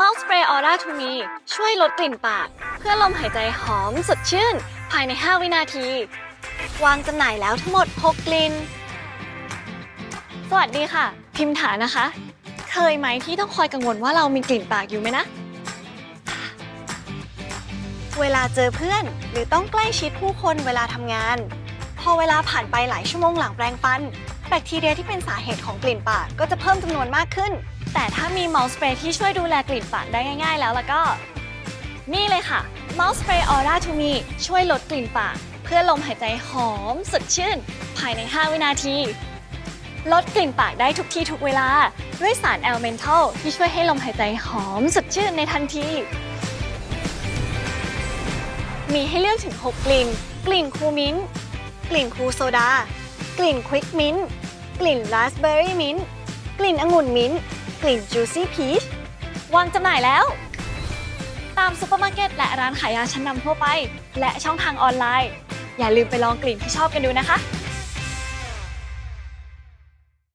Mouth Spray Aura to Me ช่วยลดกลิ่นปาก เพื่อลมหายใจหอมสดชื่น ภายใน 5 วินาที วางจำหน่ายแล้วทั้งหมด 6 กลิ่น สวัสดีค่ะ พิมถานะคะ เคยไหมที่ต้องคอยกังวลว่าเรามีกลิ่นปากอยู่ไหมนะ เวลาเจอเพื่อน หรือต้องใกล้ชิดผู้คนเวลาทำงาน พอเวลาผ่านไปหลายชั่วโมงหลังแปรงฟัน แบคทีเรียที่เป็นสาเหตุของกลิ่นปากก็จะเพิ่มจำนวนมากขึ้น แต่ถ้ามีเมาส์สเปรย์ที่ช่วยดูแลกลิ่นปากได้ง่ายๆ แล้วแล้วก็ นี่เลยค่ะ Mouse Spray Aura to Me ช่วยลดกลิ่นปาก เพื่อลมหายใจหอมสดชื่น ภายใน 5 วินาที ลดกลิ่นปากได้ทุกที่ทุกเวลา ด้วยสาร Elemental ที่ช่วยให้ลมหายใจหอมสดชื่นในทันที มีให้เลือกถึง 6 กลิ่น กลิ่นคูมิ้นท์กลิ่นคูโซดา กลิ่นควิกมิ้นท์กลิ่นราสเบอร์รี่มิ้นท์กลิ่นองุ่นมิ้นท์ ลิ่น juicy peach วางจำหน่ายแล้ว ตามซูเปอร์มาร์เก็ตและร้านขายยาชั้นนำทั่วไป และช่องทางออนไลน์ อย่าลืมไปลองกลิ่นที่ชอบกันดูนะคะ